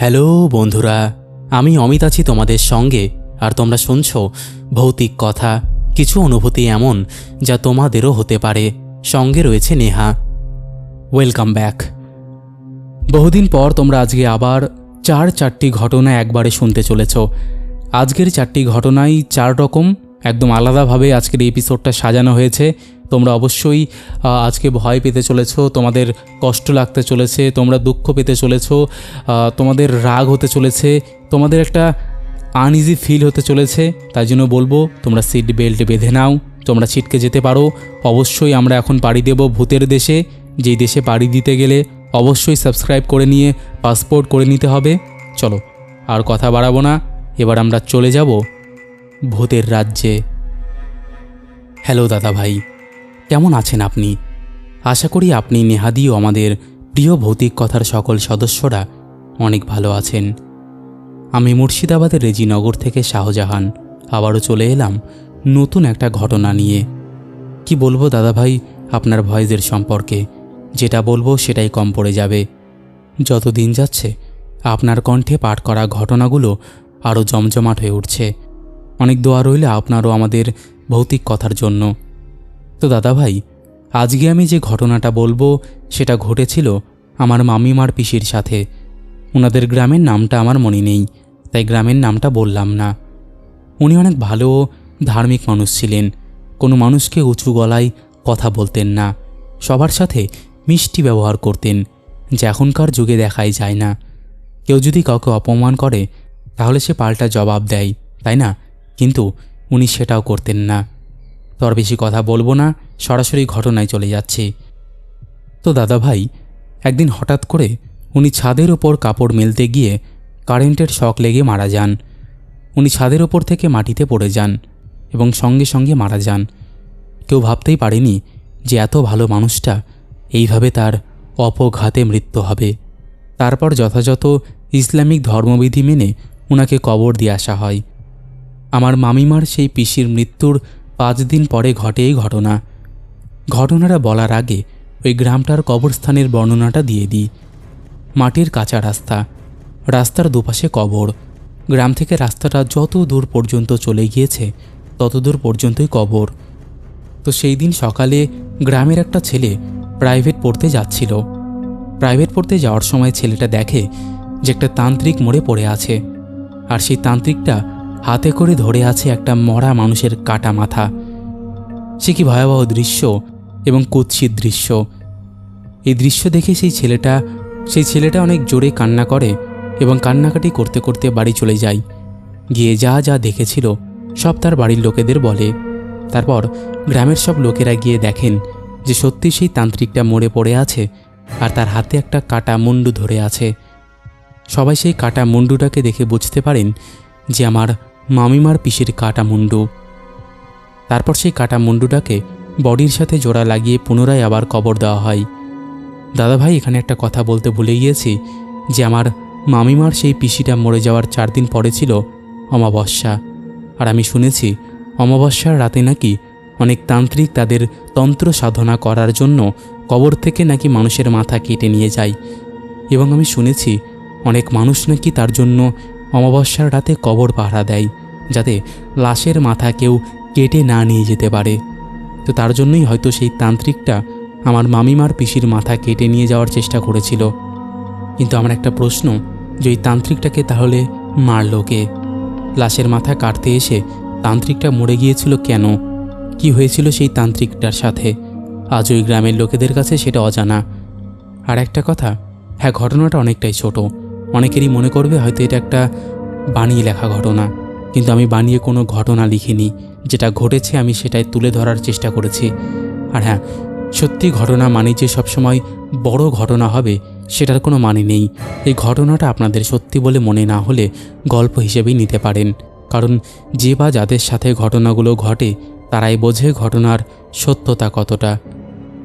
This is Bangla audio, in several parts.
হ্যালো বন্ধুরা, আমি অমিত আছি তোমাদের সঙ্গে, আর তোমরা শুনছো ভৌতিক কথা, কিছু অনুভূতি এমন যা তোমাদেরও হতে পারে। সঙ্গে রয়েছে নেহা। ওয়েলকাম ব্যাক বহুদিন পর তোমরা আজকে আবার চার চারটি ঘটনা একবারে শুনতে চলেছ। আজকের চারটি ঘটনাই চার রকম, একদম আলাদাভাবে আজকের এপিসোডটা সাজানো হয়েছে। তোমরা অবশ্যই আজকে ভয় পেতে চলেছ, তোমাদের কষ্ট লাগতে চলেছে, তোমরা দুঃখ পেতে চলেছ তোমাদের রাগ হতে চলেছে, তোমাদের একটা আনইজি ফিল হতে চলেছে, তাই জন্য বলব, তোমরা সিট বেল্ট বেঁধে নাও, তোমরা ছিটকে যেতে পারো, অবশ্যই আমরা এখন পাড়ি দেব ভূতের দেশে, যেই দেশে পাড়ি দিতে গেলে অবশ্যই সাবস্ক্রাইব করে নিয়ে পাসপোর্ট করে নিতে হবে, চলো, আর কথা বাড়াবো না, এবার আমরা চলে যাব ভূতের রাজ্যে। হ্যালো দাদা ভাই কেমন আছেন আপনি? আশা করি আপনি নেহাদিও আমাদের প্রিয় ভৌতিক কথার সকল সদস্যরা অনেক ভালো আছেন। আমি মুর্শিদাবাদের রেজিনগর থেকে শাহজাহান। আবারও চলে এলাম নতুন একটা ঘটনা নিয়ে। কি বলব দাদাভাই, আপনার ভয়েসের সম্পর্কে। যেটা বলব সেটাই কম পড়ে যাবে। যত দিন যাচ্ছে, আপনার কণ্ঠে পাঠ করা ঘটনাগুলো আরও জমজমাট হয়ে উঠছে। অনেক দোয়া রইলে আপনারও আমাদের ভৌতিক কথার জন্য। তো দাদাভাই, আজকে আমি যে ঘটনাটা বলব সেটা ঘটেছিল আমার মামিমার পিসির সাথে। ওনাদের গ্রামের নামটা আমার মনে নেই, তাই গ্রামের নামটা বললাম না। উনি অনেক ভালো ধার্মিক মানুষ ছিলেন, কোনো মানুষকে উঁচু গলায় কথা বলতেন না, সবার সাথে মিষ্টি ব্যবহার করতেন, যা এখনকার যুগে দেখাই যায় না। কেউ যদি কাউকে অপমান করে, তাহলে সে পাল্টা জবাব দেয়, তাই না? কিন্তু উনি সেটাও করতেন না। তো আর বেশি কথা বলব না, সরাসরি ঘটনায় চলে যাচ্ছি। তো দাদা ভাই একদিন হঠাৎ করে উনি ছাদের ওপর কাপড় মেলতে গিয়ে কারেন্টের শক লেগে মারা যান। উনি ছাদের ওপর থেকে মাটিতে পড়ে যান এবং সঙ্গে সঙ্গে মারা যান। কেউ ভাবতেই পারেনি যে এত ভালো মানুষটা এইভাবে তার অপঘাতে মৃত্যু হবে। তারপর যথাযথ ইসলামিক ধর্মবিধি মেনে ওনাকে কবর দিয়ে আসা হয়। আমার মামিমার সেই পিসির মৃত্যুর পাঁচ দিন পরে ঘটে এই ঘটনা। ঘটনাটা বলার আগে ওই গ্রামটার কবরস্থানের বর্ণনাটা দিয়ে দিই। মাটির কাঁচা রাস্তা। রাস্তার দুপাশে কবর। গ্রাম থেকে রাস্তাটা যত দূর পর্যন্ত চলে গিয়েছে, তত দূর পর্যন্তই কবর। তো সেই দিন সকালে গ্রামের একটা ছেলে প্রাইভেট পড়তে যাচ্ছিল। প্রাইভেট পড়তে যাওয়ার সময় ছেলেটা দেখে যে একটা তান্ত্রিক মরে পড়ে আছে। আর সেই তান্ত্রিকটা হাতে করে ধরে আছে একটা মরা মানুষের কাটা মাথা। সে কি ভয়াবহ দৃশ্য এবং কুৎসিত দৃশ্য? এই দৃশ্য দেখে সেই ছেলেটা সেই ছেলেটা অনেক জোরে কান্না করে এবং কান্নাকাটি করতে করতে বাড়ি চলে যায়। গিয়ে যা যা দেখেছিল, সব তার বাড়ির লোকেদের বলে। তারপর গ্রামের সব লোকেরা গিয়ে দেখেন যে সত্যি সেই তান্ত্রিকটা মরে পড়ে আছে আর তার হাতে একটা কাটা মুন্ডু ধরে আছে। সবাই সেই কাটা মুন্ডুটাকে দেখে বুঝতে পারেন যে আমার মামিমার পিসির কাটা মুন্ডু তারপর সেই কাটা মুন্ডুটাকে বডির সাথে জোড়া লাগিয়ে পুনরায় আবার কবর দেওয়া হয়। দাদাভাই এখানে একটা কথা বলতে ভুলে গিয়েছি যে আমার মামিমার সেই পিসিটা মরে যাওয়ার চার দিন পরে ছিল অমাবস্যা। আর আমি শুনেছি অমাবস্যার রাতে নাকি অনেক তান্ত্রিক তাদের তন্ত্র সাধনা করার জন্য কবর থেকে নাকি মানুষের মাথা কেটে নিয়ে যায়। এবং আমি শুনেছি অনেক মানুষ নাকি তার জন্য অমাবস্যার রাতে কবর পাহারা দেয়, যাতে লাশের মাথা কেউ কেটে না নিয়ে যেতে পারে। তো তার জন্যই হয়তো সেই তান্ত্রিকটা আমার মামিমার পিসির মাথা কেটে নিয়ে যাওয়ার চেষ্টা করেছিল। কিন্তু আমার একটা প্রশ্ন, যে ওই তান্ত্রিকটাকে তাহলে মারল কে? লাশের মাথা কাটতে এসে তান্ত্রিকটা মরে গিয়েছিল কেন? কি হয়েছিল সেই তান্ত্রিকটার সাথে? আজ ওই গ্রামের লোকেদের কাছে সেটা অজানা। আর একটা কথা হ্যাঁ ঘটনাটা অনেকটাই ছোট। অনেকেরই মনে করবে হয়তো এটা একটা বানিয়ে লেখা ঘটনা, কিন্তু আমি বানিয়ে কোনো ঘটনা লিখিনি। যেটা ঘটেছে আমি সেটাই তুলে ধরার চেষ্টা করেছি। আর হ্যাঁ সত্যি ঘটনা মানে যে সবসময় বড় ঘটনা হবে, সেটার কোনো মানে নেই। এই ঘটনাটা আপনাদের সত্যি বলে মনে না হলে গল্প হিসেবেই নিতে পারেন। কারণ যে বা যাদের সাথে ঘটনাগুলো ঘটে, তারাই বোঝে ঘটনার সত্যতা কতটা।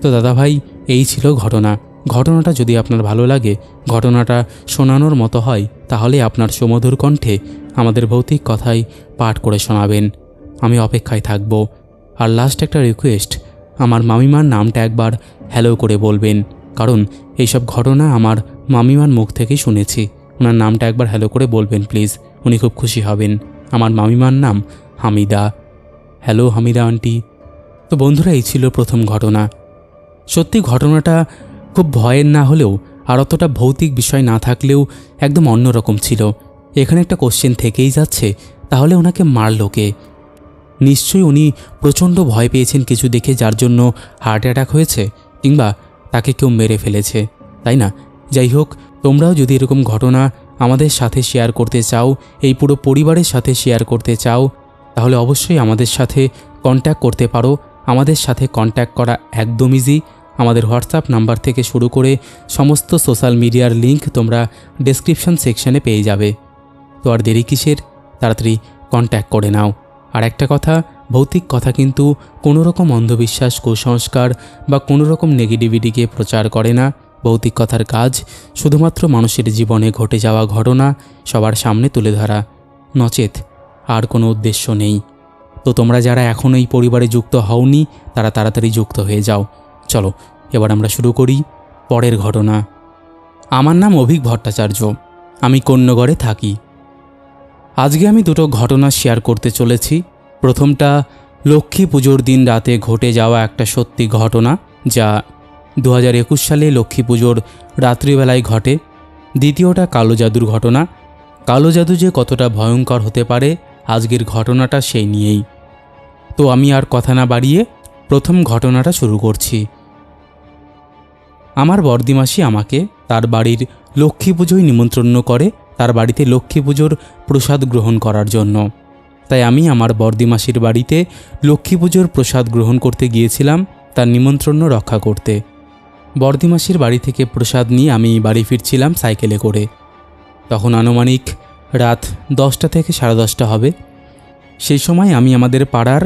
তো দাদাভাই, এই ছিল ঘটনা। ঘটনাটা যদি আপনার ভালো লাগে, ঘটনাটা শোনানোর মতো হয়, তাহলে আপনার সুমধুর কণ্ঠে আমাদের ভৌতিক কথাই পাঠ করে শোনাবেন। আমি অপেক্ষায় থাকব। আর লাস্ট একটা রিকোয়েস্ট আমার মামিমার নামটা একবার হ্যালো করে বলবেন, কারণ এইসব ঘটনা আমার মামিমার মুখ থেকেই শুনেছি। ওনার নামটা একবার হ্যালো করে বলবেন প্লিজ উনি খুব খুশি হবেন। আমার মামিমার নাম হামিদা। হ্যালো হামিদা আন্টি তো বন্ধুরা, এই ছিল প্রথম ঘটনা। সত্যি ঘটনাটা খুব ভয়ের না হলেও আর অতটা ভৌতিক বিষয় না থাকলেও একদম অন্যরকম ছিল। এখানে একটা কোশ্চেন থেকেই যাচ্ছে, তাহলে ওনাকে মারলো কে? নিশ্চয়ই উনি প্রচণ্ড ভয় পেয়েছেন কিছু দেখে যার জন্য হার্ট অ্যাটাক হয়েছে, কিংবা তাকে কেউ মেরে ফেলেছে, তাই না? যাই হোক, তোমরাও যদি এরকম ঘটনা আমাদের সাথে শেয়ার করতে চাও, এই পুরো পরিবারের সাথে শেয়ার করতে চাও, তাহলে অবশ্যই আমাদের সাথে কন্ট্যাক্ট করতে পারো। আমাদের সাথে কন্ট্যাক্ট করা একদম ইজি আমাদের হোয়াটসঅ্যাপ নাম্বার থেকে শুরু করে সমস্ত সোশ্যাল মিডিয়ার লিংক তোমরা ডেসক্রিপশন সেকশনে পেয়ে যাবে। তো আর দেরি কিসের? তাড়াতাড়ি কন্ট্যাক্ট করে নাও। আর একটা কথা, ভৌতিক কথা কিন্তু কোনো রকম অন্ধবিশ্বাস, কুসংস্কার বা কোনো রকম নেগেটিভিটিকে প্রচার করে না। ভৌতিক কথার কাজ শুধুমাত্র মানুষের জীবনে ঘটে যাওয়া ঘটনা সবার সামনে তুলে ধরা। নচেত, আর কোনো উদ্দেশ্য নেই। তো তোমরা যারা এখনও এই পরিবারে যুক্ত হওনি, তারা তাড়াতাড়ি যুক্ত হয়ে যাও। চলো, এবার আমরা শুরু করি পরের ঘটনা। আমার নাম অভিক ভট্টাচার্য, আমি কন্যগড়ে থাকি। আজকে আমি দুটো ঘটনা শেয়ার করতে চলেছি। প্রথমটা, লক্ষ্মী পুজোর দিন রাতে ঘটে যাওয়া একটা সত্যি ঘটনা, যা দু হাজার একুশ সালে লক্ষ্মী পুজোর রাত্রিবেলায় ঘটে। দ্বিতীয়টা কালো জাদুর ঘটনা। কালো জাদু যে কতটা ভয়ঙ্কর হতে পারে, আজকের ঘটনাটা সেই নিয়েই। তো আমি আর কথা না বাড়িয়ে প্রথম ঘটনাটা শুরু করছি। আমার বর্দিমাসি আমাকে তার বাড়ির লক্ষ্মী পুজোয় নিমন্ত্রণ করে তার বাড়িতে লক্ষ্মী পুজোর প্রসাদ গ্রহণ করার জন্য। তাই আমি আমার বর্দিমাসির বাড়িতে লক্ষ্মী পুজোর প্রসাদ গ্রহণ করতে গিয়েছিলাম, তার নিমন্ত্রণ রক্ষা করতে। বর্দিমাসির বাড়ি থেকে প্রসাদ নিয়ে আমি বাড়ি ফিরছিলাম সাইকেলে করে। তখন আনুমানিক রাত দশটা থেকে সাড়ে দশটা হবে। সেই সময় আমি আমাদের পাড়ার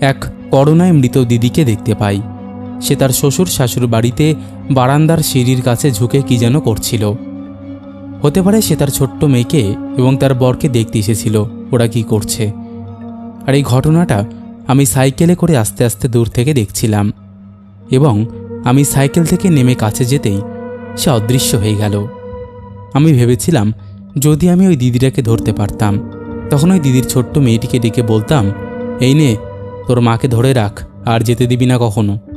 এক করোনায় মৃত দিদিকে দেখতে পাই। সে তার শ্বশুর শাশুর বাড়িতে বারান্দার সিঁড়ির কাছে ঝুঁকে কি যেন করছিল। হতে পারে সে তার ছোট্ট মেয়েকে এবং তার বরকে দেখতে এসেছিল, ওরা কি করছে। আর এই ঘটনাটা আমি সাইকেলে করে আস্তে আস্তে দূর থেকে দেখছিলাম এবং আমি সাইকেল থেকে নেমে কাছে যেতেই সে অদৃশ্য হয়ে গেল। আমি ভেবেছিলাম, যদি আমি ওই দিদিটাকে ধরতে পারতাম, তখন ওই দিদির ছোট্ট মেয়েটিকে ডেকে বলতাম, এই নে, তোর মাকে ধরে রাখ, আর যেতে দিবি না কখনো।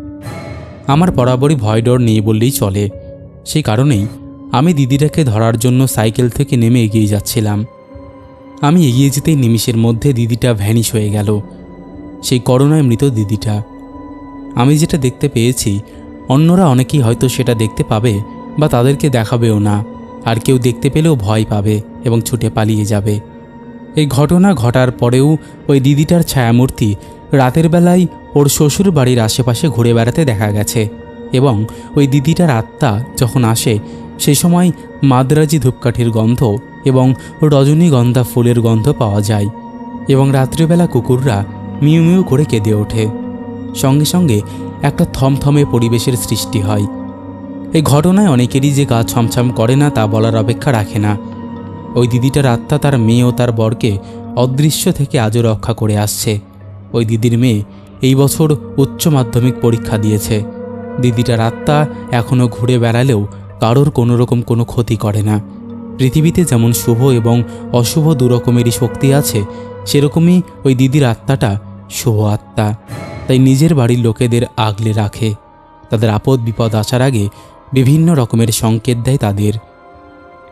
আমার বরাবরই ভয় ডর নেই বললেই চলে। সেই কারণেই আমি দিদিটাকে ধরার জন্য সাইকেল থেকে নেমে এগিয়ে যাচ্ছিলাম। আমি এগিয়ে যেতেই নিমিষের মধ্যে দিদিটা ভ্যানিশ হয়ে গেল। সেই করোনায় মৃত দিদিটা। আমি যেটা দেখতে পেয়েছি, অন্যরা অনেকেই হয়তো সেটা দেখতে পাবে বা তাদেরকে দেখাবেও না। আর কেউ দেখতে পেলেও ভয় পাবে এবং ছুটে পালিয়ে যাবে। এই ঘটনা ঘটার পরেও ওই দিদিটার ছায়ামূর্তি রাতের বেলায় ওর শ্বশুর বাড়ির আশেপাশে ঘুরে বেড়াতে দেখা গেছে এবং ওই দিদিটার আত্মা যখন আসে সেই সময় মাদ্রাজি ধূপকাঠির গন্ধ এবং রজনীগন্ধা ফুলের গন্ধ পাওয়া যায় এবং রাত্রিবেলা কুকুররা মিউ মিউ করে কেঁদে ওঠে। সঙ্গে সঙ্গে একটা থমথমে পরিবেশের সৃষ্টি হয়। এই ঘটনায় অনেকেরই যে গা ছমছম করে না তা বলার অপেক্ষা রাখে না। ওই দিদিটার আত্মা তার মেয়ে ও তার বরকে অদৃশ্য থেকে আজও রক্ষা করে আসছে। ওই দিদির মেয়ে এই বছর উচ্চ মাধ্যমিক পরীক্ষা দিয়েছে। দিদিটার আত্মা এখনও ঘুরে বেড়ালেও কারোর কোনো রকম কোনো ক্ষতি করে না। পৃথিবীতে যেমন শুভ এবং অশুভ দুরকমেরই শক্তি আছে, সেরকমই ওই দিদির আত্মাটা শুভ আত্মা। তাই নিজের বাড়ির লোকেদের আগলে রাখে। তাদের আপদ বিপদ আসার আগে বিভিন্ন রকমের সংকেত দেয় তাদের।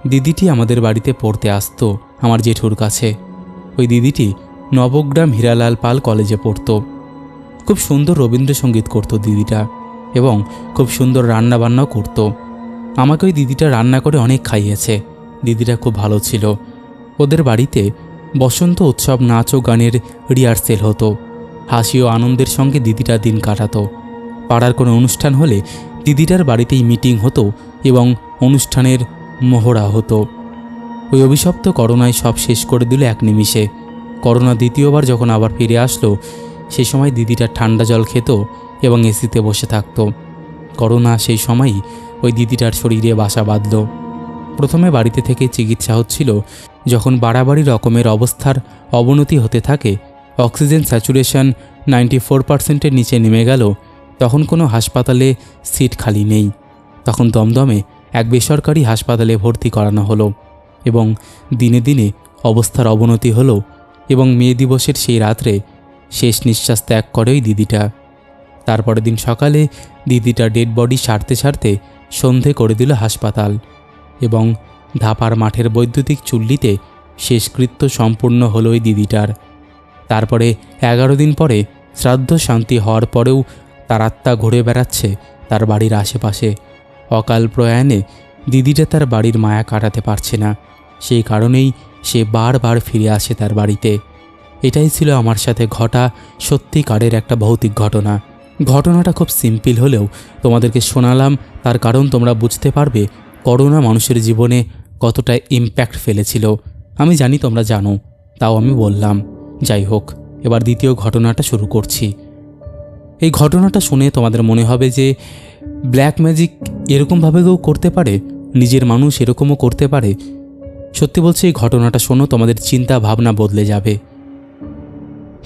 দিদিটি আমাদের বাড়িতে পড়তে আসতো আমার জেঠুর কাছে। ওই দিদিটি নবগ্রাম হীরালাল পাল কলেজে পড়তো। খুব সুন্দর রবীন্দ্রসঙ্গীত করতো দিদিটা এবং খুব সুন্দর রান্না বান্নাও করতো। আমাকে ওই দিদিটা রান্না করে অনেক খাইয়েছে। দিদিটা খুব ভালো ছিল। ওদের বাড়িতে বসন্ত উৎসব নাচ ও গানের রিহার্সেল হতো। হাসি ও আনন্দের সঙ্গে দিদিটা দিন কাটাতো। পাড়ার কোনো অনুষ্ঠান হলে দিদিটার বাড়িতেই মিটিং হতো এবং অনুষ্ঠানের মহড়া হতো। ওই অভিশপ্ত করোনায় সব শেষ করে দিল এক নিমিষে। করোনা দ্বিতীয়বার যখন আবার ফিরে আসলো সেই সময় দিদিটা ঠান্ডা জল খেত এবং এসিতে বসে থাকতো। করোনা সেই সময়ই ওই দিদিটার শরীরে বাসা বাঁধল। প্রথমে বাড়িতে থেকে চিকিৎসা হচ্ছিল, যখন বাড়াবাড়ি রকমের অবস্থার অবনতি হতে থাকে, অক্সিজেন স্যাচুরেশন নাইনটি ফোর পার্সেন্টের নিচে নেমে গেল, তখন কোনো হাসপাতালে সিট খালি নেই। তখন দমদমে এক বেসরকারি হাসপাতালে ভর্তি করানো হলো এবং দিনে দিনে অবস্থার অবনতি হলো এবং মে দিবসের সেই রাত্রে শেষ নিঃশ্বাস ত্যাগ করে ওই দিদিটা। তারপরের দিন সকালে দিদিটা ডেড বডি সারতে সারতে সন্ধে করে দিল হাসপাতাল এবং ধাপার মাঠের বৈদ্যুতিক চুল্লিতে শেষকৃত্য সম্পূর্ণ হলো ওই দিদিটার। তারপরে এগারো দিন পরে শ্রাদ্ধ শান্তি হওয়ার পরেও তার আত্মা ঘুরে বেড়াচ্ছে তার বাড়ির আশেপাশে। অকাল প্রয়াণে দিদিটা তার বাড়ির মায়া কাটাতে পারছে না। সেই কারণেই সে বারবার ফিরে আসে তার বাড়িতে। এটাই ছিল আমার সাথে ঘটা সত্যিকারের একটা ভৌতিক ঘটনা। ঘটনাটা খুব সিম্পল হলেও তোমাদেরকে শোনালাম, তার কারণ তোমরা বুঝতে পারবে করোনা মানুষের জীবনে কতটা ইম্প্যাক্ট ফেলেছিল। আমি জানি তোমরা জানো, তাও আমি বললাম। যাই হোক, এবার দ্বিতীয় ঘটনাটা শুরু করছি। এই ঘটনাটা শুনে তোমাদের মনে হবে যে ব্ল্যাক ম্যাজিক এরকমভাবে কেউ করতে পারে, নিজের মানুষ এরকমও করতে পারে। সত্যি বলছি, এই ঘটনাটা শোনো, তোমাদের চিন্তা ভাবনা বদলে যাবে।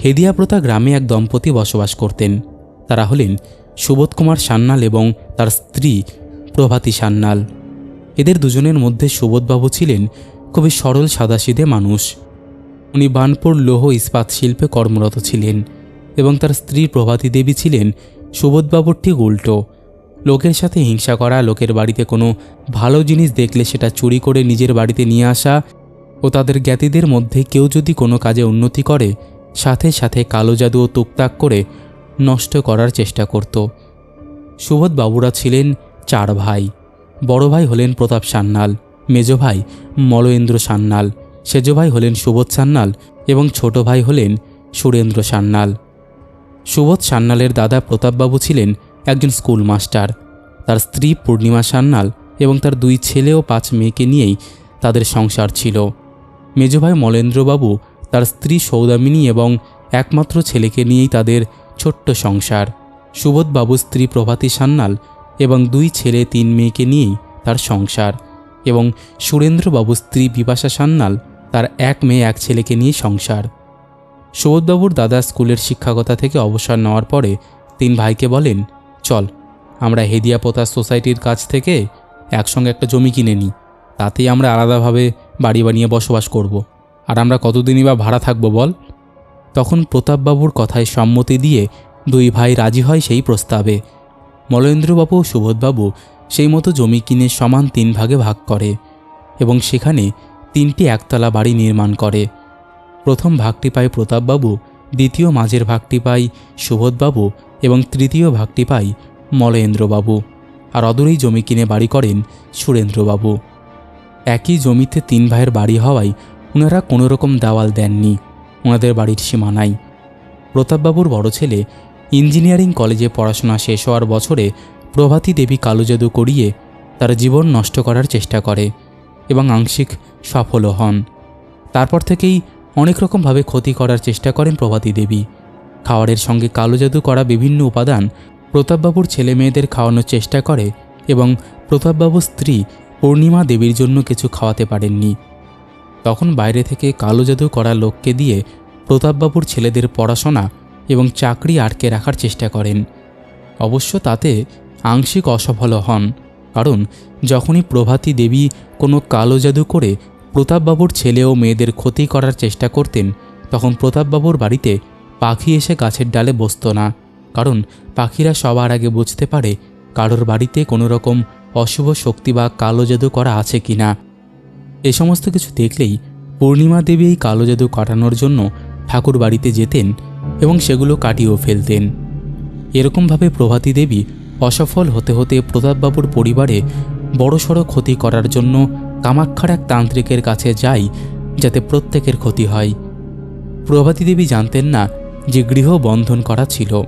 হেদিয়াপ্রতা গ্রামে এক দম্পতি বসবাস করতেন। তারা হলেন সুবোধ কুমার সান্যাল এবং তার স্ত্রী প্রভাতী সান্যাল। এদের দুজনের মধ্যে সুবোধবাবু ছিলেন খুবই সরল সাদাসিধে মানুষ। উনি বানপুর লৌহ ইস্পাত শিল্পে কর্মরত ছিলেন এবং তার স্ত্রী প্রভাতী দেবী ছিলেন সুবোধবাবুর ঠিক উল্টো। লোকের সাথে হিংসা করা, লোকের বাড়িতে কোনো ভালো জিনিস দেখলে সেটা চুরি করে নিজের বাড়িতে নিয়ে আসা ও তাদের জ্ঞাতিদের মধ্যে কেউ যদি কোনো কাজে উন্নতি করে সাথে সাথে কালো জাদু ও তুকতাক করে নষ্ট করার চেষ্টা করত। সুবোধবাবুরা ছিলেন চার ভাই। বড় ভাই হলেন প্রতাপ সান্যাল, মেজ ভাই মলয়েন্দ্র সান্যাল, সেজ ভাই হলেন সুবোধ সান্যাল এবং ছোট ভাই হলেন সুরেন্দ্র সান্যাল। সুবোধ সান্যালের দাদা প্রতাপবাবু ছিলেন একজন স্কুল মাস্টার। তার স্ত্রী পূর্ণিমা সান্যাল এবং তার দুই ছেলে ও পাঁচ মেয়েকে নিয়েই তাদের সংসার ছিল। মেজ ভাই মলেন্দ্রবাবু তার স্ত্রী সৌদামিনী এবং একমাত্র ছেলেকে নিয়েই তাদের ছোট্ট সংসার। সুবোধবাবুর স্ত্রী প্রভাতী সান্যাল এবং দুই ছেলে, তিন মেয়েকে নিয়েই তার সংসার এবং সুরেন্দ্রবাবুর স্ত্রী বিপাশা সান্যাল তার এক মেয়ে, এক ছেলেকে নিয়ে সংসার। সুবোধবাবুর দাদা স্কুলের শিক্ষকতা থেকে অবসর নেওয়ার পরে তিন ভাইকে বলেন, চল, আমরা হেদিয়া পোতা সোসাইটির কাছ থেকে একসঙ্গে একটা জমি কিনে নিই। তাতেই আমরা আলাদাভাবে বাড়ি বানিয়ে বসবাস করব। আর আমরা কতদিনই বা ভাড়া থাকব বল? তখন প্রতাপবাবুর কথায় সম্মতি দিয়ে দুই ভাই রাজি হয় সেই প্রস্তাবে। মলেন্দ্রবাবু ও সুবোধবাবু সেই মতো জমি কিনে সমান তিন ভাগে ভাগ করে এবং সেখানে তিনটি একতলা বাড়ি নির্মাণ করে। প্রথম ভাগটি পায় প্রতাপবাবু, দ্বিতীয় মাঝের ভাগটি পায় সুবোধবাবু এবং তৃতীয় ভাগটি পায় মলেন্দ্রবাবু। আর অদূরেই জমি কিনে বাড়ি করেন সুরেন্দ্রবাবু। একই জমিতে তিন ভাইয়ের বাড়ি হওয়ায় ওনারা কোনো রকম দেওয়াল দেননি, ওনাদের বাড়ির সীমানায় প্রতাপবাবুর বড় ছেলে ইঞ্জিনিয়ারিং কলেজে পড়াশোনা শেষ হওয়ার বছরে প্রভাতী দেবী কালো জাদু করিয়ে তার জীবন নষ্ট করার চেষ্টা করে এবং আংশিক সফলও হন। তারপর থেকেই অনেক রকমভাবে ক্ষতি করার চেষ্টা করেন প্রভাতী দেবী। খাওয়ারের সঙ্গে কালো জাদু করা বিভিন্ন উপাদান প্রতাপবাবুর ছেলে মেয়েদের খাওয়ানোর চেষ্টা করে এবং প্রতাপবাবুর স্ত্রী পূর্ণিমা দেবীর জন্য কিছু খাওয়াতে পারেননি। তখন বাইরে থেকে কালো জাদু করা লোককে দিয়ে প্রতাপবাবুর ছেলেদের পড়াশোনা এবং চাকরি আটকে রাখার চেষ্টা করেন। অবশ্য তাতে আংশিক অসফল হন, কারণ যখনই প্রভাতী দেবী কোনো কালো জাদু করে প্রতাপবাবুর ছেলে ও মেয়েদের ক্ষতি করার চেষ্টা করতেন, তখন প্রতাপবাবুর বাড়িতে পাখি এসে গাছের ডালে বসতো না, কারণ পাখিরা সবার আগে বুঝতে পারে কারোর বাড়িতে কোনো রকম অশুভ শক্তি বা কালো জাদু করা আছে কি না এ সমস্ত কিছু দেখলেই পূর্ণিমা দেবী এই কালো জাদু কাটানোর জন্য ঠাকুর বাড়িতে যেতেন এবং সেগুলো কাটিয়েও ফেলতেন। এরকমভাবে প্রভাতী দেবী অসফল হতে হতে প্রতাপবাবুর পরিবারে বড়সড় ক্ষতি করার জন্য কামাক্ষার এক তান্ত্রিকের কাছে যাই যাতে প্রত্যেকের ক্ষতি হয়। প্রভাতী দেবী জানতেন না যে গৃহ বন্ধন করা ছিল।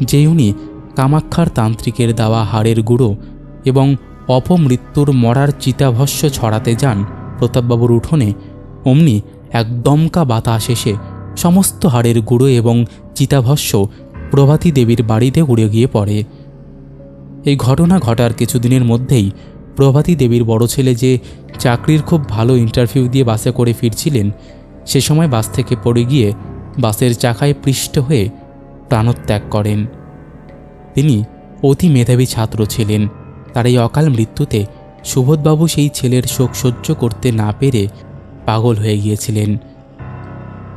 যে উনি কামাক্ষার তান্ত্রিকের দেওয়া হাড়ের গুঁড়ো এবং অপমৃত্যুর মরার চিতাভস্য ছড়াতে যান প্রতাপবাবুর উঠোনে, অমনি এক দমকা বাতাস এসে সমস্ত হাড়ের গুঁড়ো এবং চিতাভস্য প্রভাতী দেবীর বাড়িতে উড়ে গিয়ে পড়ে। এই ঘটনা ঘটার কিছুদিনের মধ্যেই প্রভাতী দেবীর বড় ছেলে যে চাকরির খুব ভালো ইন্টারভিউ দিয়ে বাসে করে ফিরছিলেন, সে সময় বাস থেকে পড়ে গিয়ে বাসের চাকায় পৃষ্ঠ হয়ে প্রাণত্যাগ করেন। তিনি অতি মেধাবী ছাত্র ছিলেন। তার এই অকাল মৃত্যুতে সুবোধবাবু সেই ছেলের শোক সহ্য করতে না পেরে পাগল হয়ে গিয়েছিলেন।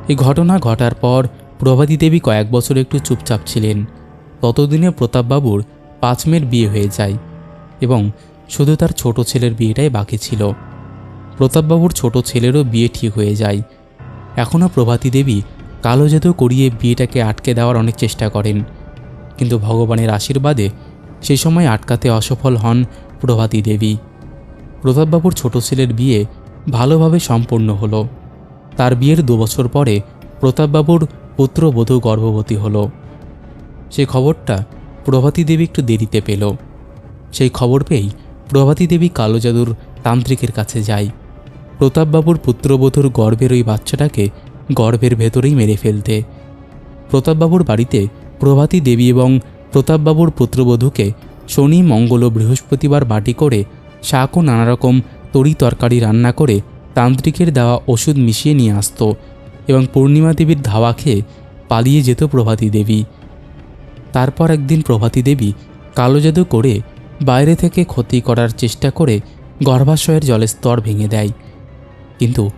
এই ঘটনা ঘটার পর প্রভাতী দেবী কয়েক বছর একটু চুপচাপ ছিলেন। ততদিনে প্রতাপবাবুর পাঁচ মেয়ের বিয়ে হয়ে যায় এবং শুধু তার ছোট ছেলের বিয়েটাই বাকি ছিল। প্রতাপবাবুর ছোট ছেলেরও বিয়ে ঠিক হয়ে যায়। এখনও প্রভাতী দেবী কালো জাদু করিয়ে বিয়েটাকে আটকে দেওয়ার অনেক চেষ্টা করেন। কিন্তু ভগবানের আশীর্বাদে সেই সময় আটকাতে অসফল হন প্রভাতী দেবী। প্রতাপবাবুর ছোট ছেলের বিয়ে ভালোভাবে সম্পন্ন হলো। তার বিয়ের দুবছর পরে প্রতাপবাবুর পুত্রবধূ গর্ভবতী হলো। সেই খবরটা প্রভাতী দেবী একটু দেরিতে পেল। সেই খবর পেয়েই প্রভাতী দেবী কালো জাদুর তান্ত্রিকের কাছে যায়। প্রতাপবাবুর পুত্রবধূর গর্ভের ওই বাচ্চাটাকে গর্ভের ভেতরেই মেরে ফেলতে। প্রতাপবাবুর বাড়িতে প্রভাতী দেবী এবং প্রতাপবাবুর পুত্রবধূকে শনি, মঙ্গল ও বৃহস্পতিবার বাটি করে শাক ও নানারকম তরি তরকারি রান্না করে তান্ত্রিকের দেওয়া ওষুধ মিশিয়ে নিয়ে আসতো এবং পূর্ণিমা দেবীর ধাওয়া খেয়ে পালিয়ে যেত প্রভাতী দেবী। তারপর একদিন প্রভাতী দেবী কালো জাদু করে বাইরে থেকে ক্ষতি করার চেষ্টা করে গর্ভাশয়ের জলের স্তর ভেঙে দেয়। কিন্তু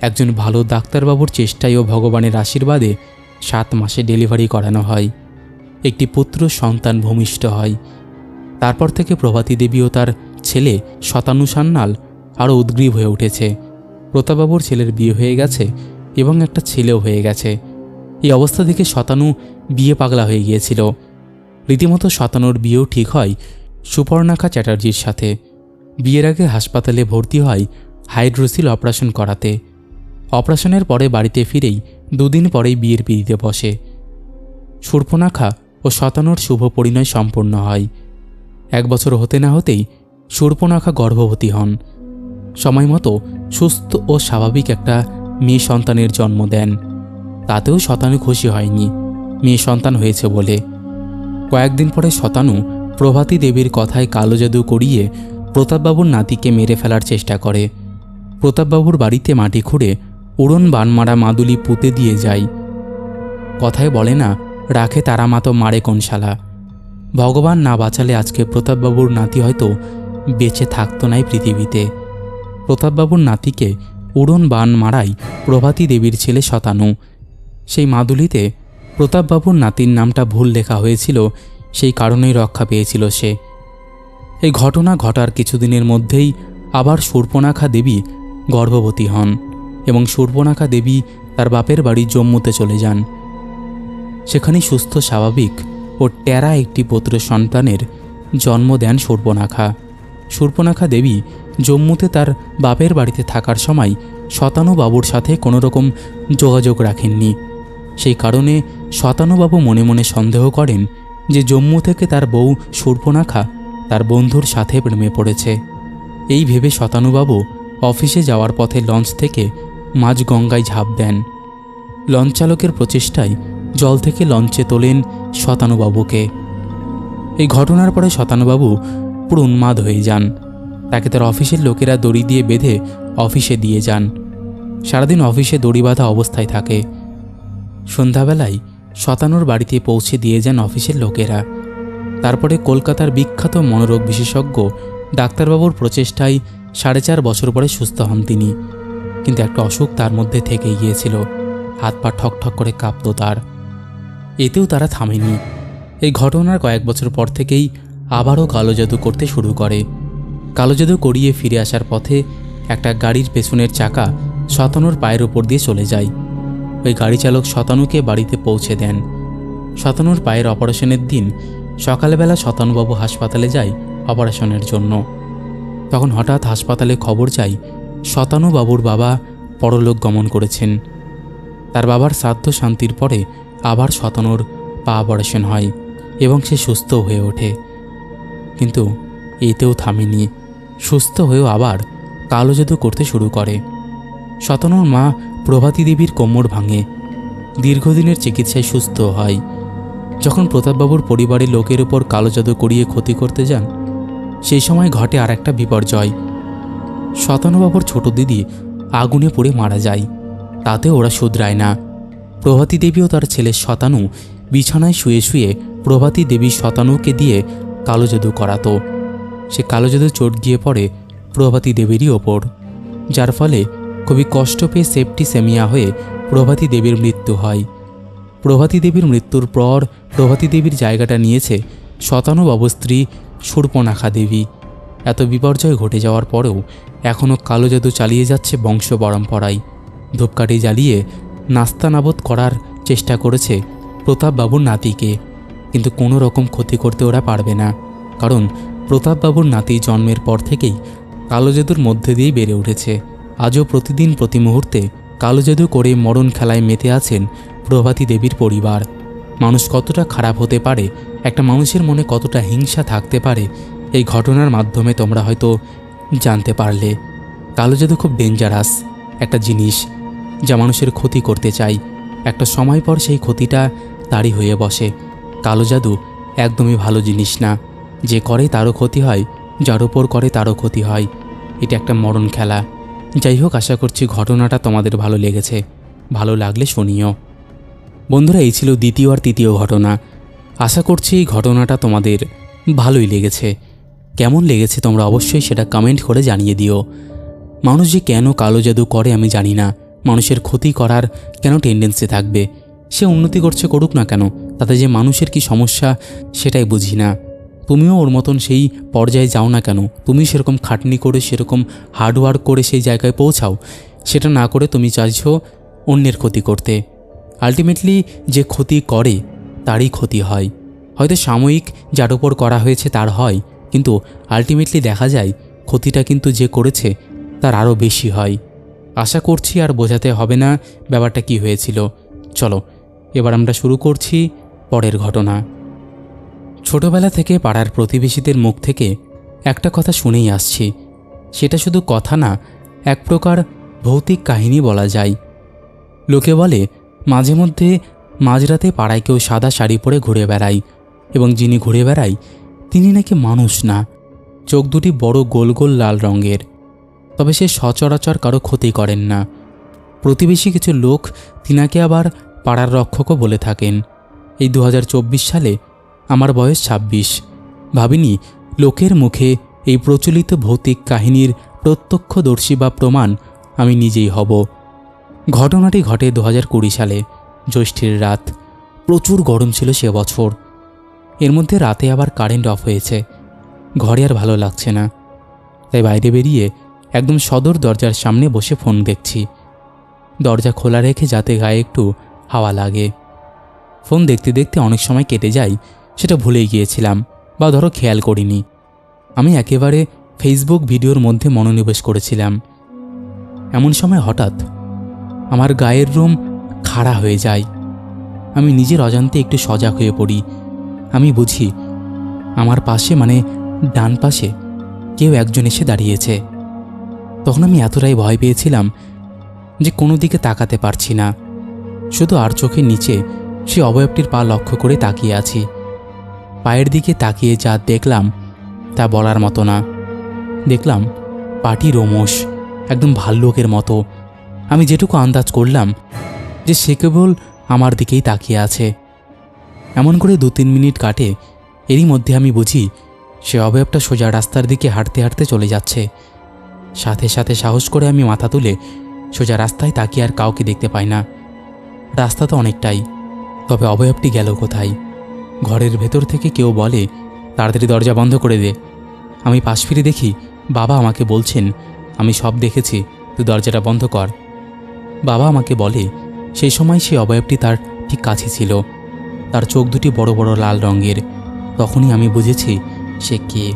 একজন ভালো ডাক্তারবাবুর চেষ্টায় ও ভগবানের আশীর্বাদে সাত মাসে ডেলিভারি করানো হয়। একটি পুত্র সন্তান ভূমিষ্ঠ হয়। তারপর থেকে প্রভাতী দেবী ও তার ছেলে শতানু সান্যাল আরও উদ্গ্রীব হয়ে উঠেছে। প্রতাপবাবুর ছেলের বিয়ে হয়ে গেছে এবং একটা ছেলেও হয়ে গেছে। এই অবস্থা থেকে শতানু বিয়ে পাগলা হয়ে গিয়েছিল। রীতিমতো শতানুর বিয়েও ঠিক হয় সুপর্ণাখা চ্যাটার্জির সাথে। বিয়ের আগে হাসপাতালে ভর্তি হয় হাইড্রোসিল অপারেশন করাতে। অপারেশনের পরে বাড়িতে ফিরেই দুদিন পরেই বিয়ের পিড়িতে বসে। সুর্পনাখা ও শতানুর শুভ পরিণয় সম্পন্ন হয়। এক বছর হতে না হতেই সুর্পনাখা গর্ভবতী হন। সময় মতো সুস্থ ও স্বাভাবিক একটা মেয়ে সন্তানের জন্ম দেন। তাতেও শতানু খুশি হয়নি। মেয়ে সন্তান হয়েছে বলে। কয়েকদিন পরে শতানু প্রভাতী দেবীর কথায় কালো জাদু করিয়ে প্রতাপবাবুর নাতিকে মেরে ফেলার চেষ্টা করে। প্রতাপবাবুর বাড়িতে মাটি খুঁড়ে উড়ন বানমারা মাদুলি পুঁতে দিয়ে যায়। কথায় বলে না রাখে তারা মাতো মারে কোন শালা। ভগবান না বাঁচালে আজকে প্রতাপবাবুর নাতি হয়তো বেঁচে থাকতো নাই পৃথিবীতে। প্রতাপবাবুর নাতিকে উড়ন বান মারাই প্রভাতী দেবীর ছেলে শতানু। সেই মাদুলিতে প্রতাপবাবুর নাতির নামটা ভুল লেখা হয়েছিল, সেই কারণেই রক্ষা পেয়েছিল সে। এই ঘটনা ঘটার কিছুদিনের মধ্যেই আবার সুর্পনাখা দেবী গর্ভবতী হন এবং সুর্পনাখা দেবী তার বাপের বাড়ি জম্মুতে চলে যান। সেখানে সুস্থ, স্বাভাবিক ও টেরা একটি পুত্র সন্তানের জন্ম দেন সুর্পনাখা। সুর্পনাখা দেবী জম্মুতে তার বাপের বাড়িতে থাকার সময় শতানুবাবুর সাথে কোনো রকম যোগাযোগ রাখেননি। সেই কারণে শতানুবাবু মনে মনে সন্দেহ করেন যে জম্মু থেকে তার বউ সুর্পনাখা তার বন্ধুর সাথে প্রেমে পড়েছে। এই ভেবে শতানুবাবু অফিসে যাওয়ার পথে লঞ্চ থেকে মাঝ গঙ্গায় ঝাঁপ দেন। লঞ্চ চালকের প্রচেষ্টায় জল থেকে লঞ্চে তোলেন শতানুবাবুকে। এই ঘটনার পরে শতানুবাবু পুরো উন্মাদ হয়ে যান। তাকে তার অফিসের লোকেরা দড়ি দিয়ে বেঁধে অফিসে দিয়ে যান। সারাদিন অফিসে দড়ি বাঁধা অবস্থায় থাকে। সন্ধ্যাবেলায় শতানুর বাড়িতে পৌঁছে দিয়ে যান অফিসের লোকেরা। তারপরে কলকাতার বিখ্যাত মনোরোগ বিশেষজ্ঞ ডাক্তারবাবুর প্রচেষ্টায় সাড়ে চার বছর পরে সুস্থ হন তিনি। কিন্তু একটা অসুখ তার মধ্যে থেকে গিয়েছিল। হাত পা ঠক ঠক করে কাঁপত তার। এতেও তারা থামেনি। এই ঘটনার কয়েক বছর পর থেকেই আবারও কালো জাদু করতে শুরু করে। কালো জাদু করিয়ে ফিরে আসার পথে একটা গাড়ির পেছনের চাকা শতানুর পায়ের ওপর দিয়ে চলে যায়। ওই গাড়ি চালক শতানুকে বাড়িতে পৌঁছে দেন। শতানুর পায়ের অপারেশনের দিন সকালবেলা শতানুবাবু হাসপাতালে যায় অপারেশনের জন্য। তখন হঠাৎ হাসপাতালে খবর চাই শতানুবাবুর বাবা পরলোক গমন করেছেন। তার বাবার শ্রাদ্ধ শান্তির পরে আবার শতানুর পা অপারেশন হয় এবং সে সুস্থ হয়ে ওঠে। কিন্তু এতেও থামেনি। সুস্থ হয়েও আবার কালো জাদু করতে শুরু করে। শতানুর মা প্রভাতী দেবীর কোমর ভাঙে। দীর্ঘদিনের চিকিৎসায় সুস্থ হয়। যখন প্রতাপবাবুর পরিবারের লোকের উপর কালো জাদু করিয়ে ক্ষতি করতে যান সেই সময় ঘটে আর একটা বিপর্যয়। শতানুবাবুর ছোট দিদি আগুনে পড়ে মারা যায়। তাতে ওরা শুধরায় না। প্রভাতী দেবী ও তার ছেলে শতানু বিছানায় শুয়ে শুয়ে প্রভাতী দেবী শতানুকে দিয়ে কালো জাদু করাতো। সে কালো জাদু চোট গিয়ে পড়ে প্রভাতী দেবীরই ওপর, যার ফলে খুবই কষ্ট পেয়ে সেপ্টিসেমিয়া হয়ে প্রভাতী দেবীর মৃত্যু হয়। প্রভাতী দেবীর মৃত্যুর পর প্রভাতী দেবীর জায়গাটা নিয়েছে শতানুবাবু স্ত্রী শূর্পনাখা দেবী। এত বিপর্যয় ঘটে যাওয়ার পরেও এখনও কালো জাদু চালিয়ে যাচ্ছে বংশ পরম্পরায়। ধূপকাঠি জ্বালিয়ে নাস্তানাবোধ করার চেষ্টা করেছে প্রতাপবাবুর নাতিকে। কিন্তু কোনো রকম ক্ষতি করতে ওরা পারবে না, কারণ প্রতাপবাবুর নাতি জন্মের পর থেকেই কালো জাদুর মধ্যে দিয়েই বেড়ে উঠেছে। আজও প্রতিদিন প্রতি মুহূর্তে কালো জাদু করে মরণ খেলায় মেতে আছেন প্রভাতী দেবীর পরিবার। মানুষ কতটা খারাপ হতে পারে, একটা মানুষের মনে কতটা হিংসা থাকতে পারে, এই ঘটনার মাধ্যমে তোমরা হয়তো জানতে পারলে। কালো জাদু খুব ডেঞ্জারাস একটা জিনিস। যা মানুষের ক্ষতি করতে চাই। একটা সময় পর সেই ক্ষতিটা তারই হয়ে বসে। কালো জাদু একদমই ভালো জিনিস না। যে করে তারও ক্ষতি হয়, যার উপর করে তারও ক্ষতি হয়। এটা একটা মরণ খেলা। যাই হোক, আশা করছি ঘটনাটা তোমাদের ভালো লেগেছে। ভালো লাগলে শুনিও। বন্ধুরা, এই ছিল দ্বিতীয় আর তৃতীয় ঘটনা। আশা করছি এই ঘটনাটা তোমাদের ভালোই লেগেছে। কেমন লেগেছে তোমরা অবশ্যই সেটা কমেন্ট করে জানিয়ে দিও। মানুষ যে কেন কালো জাদু করে আমি জানি না। মানুষের ক্ষতি করার কেন টেন্ডেন্সি থাকবে? সে উন্নতি করছে করুক না কেন, তাতে যে মানুষের কি সমস্যা সেটাই বুঝি না। তুমিও ওর মতন সেই পর্যায়ে যাও না কেন, তুমি সেরকম খাটনি করে, সেরকম হার্ডওয়ার্ক করে সেই জায়গায় পৌঁছাও, সেটা না করে তুমি চাইছো অন্যের ক্ষতি করতে। আলটিমেটলি যে ক্ষতি করে, তারই ক্ষতি হয়। হয়তো সাময়িক যার উপর করা হয়েছে তার হয়, কিন্তু আলটিমেটলি দেখা যায় ক্ষতিটা কিন্তু যে করেছে, তার আরও বেশি হয়। আশা করছি আর বোঝাতে হবে না ব্যাপারটা কি হয়েছিল। চলো, এবার আমরা শুরু করছি পরের ঘটনা। ছোটবেলা থেকে পাড়ার প্রতিবেশীদের মুখ থেকে একটা কথা শুনেই আসছি। সেটা শুধু কথা না, এক প্রকার ভৌতিক কাহিনী বলা যায়। লোকে বলে, মাঝে মধ্যে মাঝরাতে পাড়ায় কেউ সাদা শাড়ি পরে ঘুরে বেড়ায় এবং যিনি ঘুরে বেড়ায়, তিনি নাকি মানুষ না। চোখ দুটি বড় গোল গোল লাল রঙের। তবে সে সচরাচর কারও ক্ষতি করেন না। প্রতিবেশী কিছু লোক তিনাকে আবার পাড়ার রক্ষকও বলে থাকেন। এই দু হাজার চব্বিশ সালে আমার বয়স ২৬ ভাবিনি, লোকের মুখে এই প্রচলিত ভৌতিক কাহিনীর প্রত্যক্ষদর্শী বা প্রমাণ আমি নিজেই হব। ঘটনাটি ঘটে দু হাজার কুড়ি সালে, জ্যৈষ্ঠীর রাত। প্রচুর গরম ছিল সে বছর। এর মধ্যে রাতে আবার কারেন্ট অফ হয়েছে। ঘরে আর ভালো লাগছে না। তাই বাইরে বেরিয়ে একদম সদর দরজার সামনে বসে ফোন দেখছি। দরজা খোলা রেখে যাতে গায়ে একটু হাওয়া লাগে। ফোন দেখতে দেখতে অনেক সময় কেটে যায়, সেটা ভুলেই গিয়েছিলাম বা ধরো খেয়াল করিনি। আমি একেবারে ফেসবুক ভিডিওর মধ্যে মনোনিবেশ করেছিলাম। এমন সময় হঠাৎ আমার গায়ের রোম খাড়া হয়ে যায়। আমি নিজের অজান্তে একটু সজাগ হয়ে পড়ি। আমি বুঝি আমার পাশে মানে ডান পাশে কেউ একজন এসে দাঁড়িয়েছে। তখন আমি এতটাই ভয় পেয়েছিলাম যে কোনো দিকে তাকাতে পারছি না। শুধু আর চোখের নিচে সে অবয়বটির পা লক্ষ্য করে তাকিয়ে আছি। পায়ের দিকে তাকিয়ে যা দেখলাম তা বলার মতো না। দেখলাম পাটি রোমস একদম ভাল্লুকের মতো। আমি যেটুকু আন্দাজ করলাম যে সে কেবল আমার দিকেই তাকিয়ে আছে। এমন করে দু তিন মিনিট কাটে, এরই মধ্যে আমি বুঝি সে অবয়বটা সোজা রাস্তার দিকে হাঁটতে হাঁটতে চলে যাচ্ছে। সাথে সাথে সাহস করে আমি মাথা তুলে সোজা রাস্তায় তাকিয়ে আর কাউকে দেখতে পাই না। রাস্তা তো অনেকটাই, তবে অবয়বটি গেল কোথায়? ঘরের ভেতর থেকে কেউ বলে, তাড়াতাড়ি দরজা বন্ধ করে দে। আমি পাশ ফিরে দেখি, বাবা আমাকে বলছেন, আমি সব দেখেছি, তুই দরজাটা বন্ধ কর। বাবা আমাকে বলে সেই সময় সেই অবয়বটি তার ঠিক কাছে ছিল। তার চোখ দুটি বড় বড় লাল রঙের। তখনই আমি বুঝেছি, সে কে।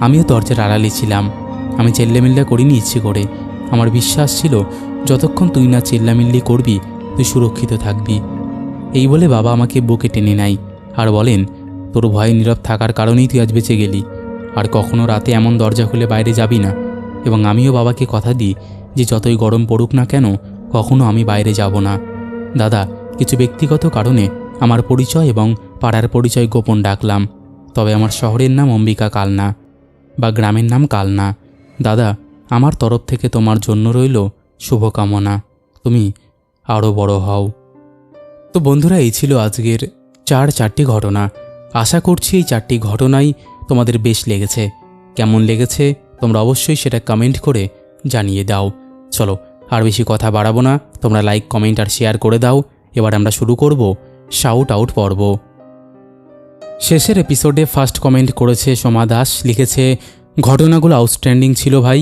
আমিও দরজার আড়ালে ছিলাম। আমি চেল্লামিল্লা করিনি ইচ্ছে করে। আমার বিশ্বাস ছিল, যতক্ষণ তুই না চেল্লামিল্লি করবি, তুই সুরক্ষিত থাকবি। এই বলে বাবা আমাকে বুকে টেনে নেয় আর বলেন, তোর ভয়ে নীরব থাকার কারণেই তুই আজ বেঁচে গেলি। আর কখনো রাতে এমন দরজা খুলে বাইরে যাবি না। এবং আমিও বাবাকে কথা দিই যে যতই গরম পড়ুক না কেন, কখনো আমি বাইরে যাব না। দাদা, কিছু ব্যক্তিগত কারণে আমার পরিচয় এবং পাড়ার পরিচয় গোপন ডাকলাম তবে আমার শহরের নাম অম্বিকা কালনা বা গ্রামের নাম কালনা। দাদা, আমার তরফ থেকে তোমার জন্য রইল শুভকামনা। তুমি আরও বড় হও। তো বন্ধুরা, এই ছিল আজকের চার চারটি ঘটনা। আশা করছি এই চারটি ঘটনাই তোমাদের বেশ লেগেছে। কেমন লেগেছে তোমরা অবশ্যই সেটা কমেন্ট করে জানিয়ে দাও। চলো, আর বেশি কথা বাড়াবো না। তোমরা লাইক কমেন্ট আর শেয়ার করে দাও। এবার আমরা শুরু করব শাউট আউট পর্ব। শেষের এপিসোডে ফার্স্ট কমেন্ট করেছে সোমা দাস। লিখেছে ঘটনাগুলো আউটস্ট্যান্ডিং ছিল ভাই।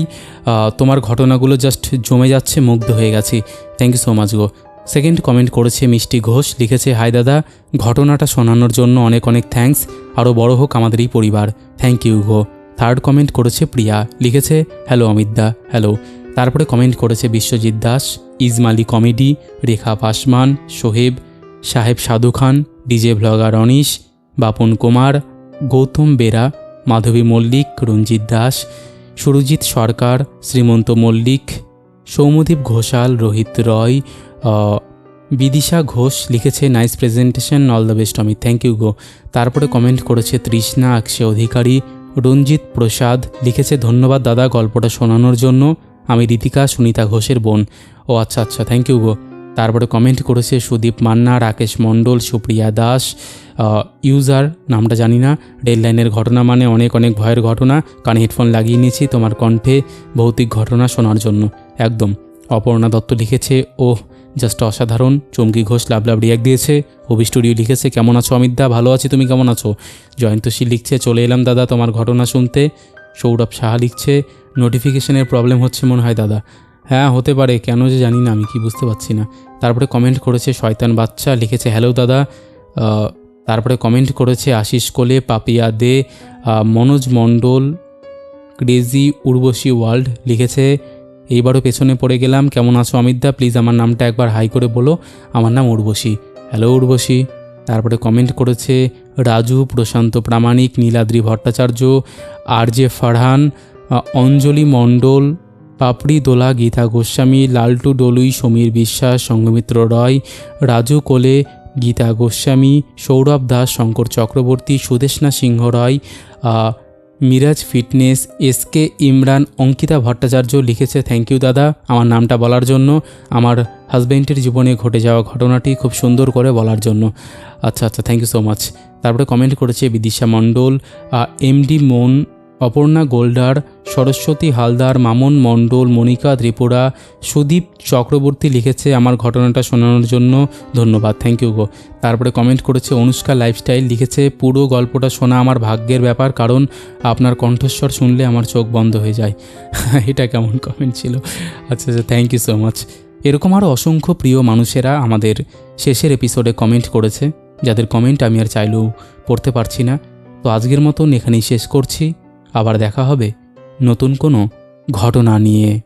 তোমার ঘটনাগুলো জাস্ট জমে যাচ্ছে, মুগ্ধ হয়ে গেছি। থ্যাংক ইউ সো মাচ গো। সেকেন্ড কমেন্ট করেছে মিষ্টি ঘোষ, লিখেছে হাই দাদা, ঘটনাটা শোনানোর জন্য অনেক অনেক থ্যাঙ্কস আরও বড় হোক আমাদের এই পরিবার। থ্যাংক ইউ গো। থার্ড কমেন্ট করেছে প্রিয়া, লিখেছে হ্যালো অমিত দা হ্যালো তারপরে কমেন্ট করেছে Biswajit Das, Ijmali comedy, Rekha Pasman, Soheb, Saheb Sadhu Khan, DJ blogger Anish, Bapan Kumar, Goutam Bera Madhabi Mallick, Ranjit Das, Surajit Sarkar, Srimanta Mallick Soumadip Ghoshal, Rohit Roy Bidisha Ghosh লিখেছে nice presentation, all the best Amit, thank you গো। তারপরে কমেন্ট করেছে তৃষ্ণা আকশে অধিকারী, রঞ্জিত প্রসাদ লিখেছে, ধন্যবাদ দাদা গল্পটা শোনানোর জন্য। আমি রীতিকা সুনিতা ঘোষের বোন। ও আচ্ছা আচ্ছা থ্যাংক ইউ গো। তারপরে কমেন্ট করেছে সুদীপ মান্না, রাকেশ মণ্ডল, সুপ্রিয়া দাস ইউজার নামটা জানি না রেল লাইনের ঘটনা মানে অনেক অনেক ভয়ের ঘটনা, কানে হেডফোন লাগিয়ে নিয়েছি তোমার কণ্ঠে ভৌতিক ঘটনা শোনার জন্য। একদম। অপর্ণা দত্ত লিখেছে, ওহ জাস্ট অসাধারণ, চমকি ঘোষ লাভ লাভ রিয়াক দিয়েছে। অভি স্টুডিও লিখেছে, কেমন আছো অমিতদা? ভালো আছি, তুমি কেমন আছো? জয়ন্তশী লিখছে, চলে এলাম দাদা তোমার ঘটনা শুনতে। সৌরভ সাহা লিখছে নোটিফিকেশনের প্রবলেম হচ্ছে মনে হয় দাদা। হ্যাঁ হতে পারে। কেন যে জানি না, আমি কি বুঝতে পারছি না। তারপরে কমেন্ট করেছে শয়তান বাচ্চা লিখেছে হ্যালো দাদা। তারপরে কমেন্ট করেছে আশিস কোলে, পাপিয়া দে মনোজ মণ্ডল, ক্রেজি উর্বশী ওয়ার্ল্ড, লিখেছে, এইবারও পেছনে পড়ে গেলাম। কেমন আছো অমিতদা? প্লিজ আমার নামটা একবার হাই করে বলো। আমার নাম উর্বশী। হ্যালো উর্বশী। তারপরে কমেন্ট করেছে, Raju, Prasanta Pramanik, Niladri Bhattacharya, R J Farhan Anjali Mondal Papri, Dola, Gita Goswami, Laltu, Doloi, Samir Biswas, Sanghamitra Roy, Raju Kole, Gita Goswami, Sourav Das, Shankar Chakraborty, Sudeshna Singha Roy Miraj fitness S K Imran, Ankita Bhattacharya লিখেছে থ্যাংক ইউ দাদা, আমার নামটা বলার জন্য, আমার হাজব্যান্ডের জীবনে ঘটে যাওয়া ঘটনাটি খুব সুন্দর করে বলার জন্য। আচ্ছা আচ্ছা থ্যাংক ইউ সো মাচ। তারপরে কমেন্ট করেছে বিদিশা মণ্ডল এমডি মন অপর্ণা গোল্ডার, সরস্বতী হালদার, মামন মণ্ডল মনিকা ত্রিপুরা, সুদীপ চক্রবর্তী লিখেছে আমার ঘটনাটা শোনানোর জন্য। ধন্যবাদ থ্যাংক ইউ গো। তারপরে কমেন্ট করেছে, অনুষ্কা লাইফস্টাইল লিখেছে, পুরো গল্পটা শোনা আমার ভাগ্যের ব্যাপার, কারণ আপনার কণ্ঠস্বর শুনলে আমার চোখ বন্ধ হয়ে যায়। এটা কেমন কমেন্ট ছিল? আচ্ছা আচ্ছা থ্যাংক ইউ সো মাচ এরকম আরও অসংখ্য প্রিয় মানুষেরা আমাদের শেষের এপিসোডে কমেন্ট করেছে, যাদের কমেন্ট আমি আর চাইলেও পড়তে পারছি না। তো আজকের মতন এখানেই শেষ করছি। আবার দেখা হবে নতুন কোনো ঘটনা নিয়ে।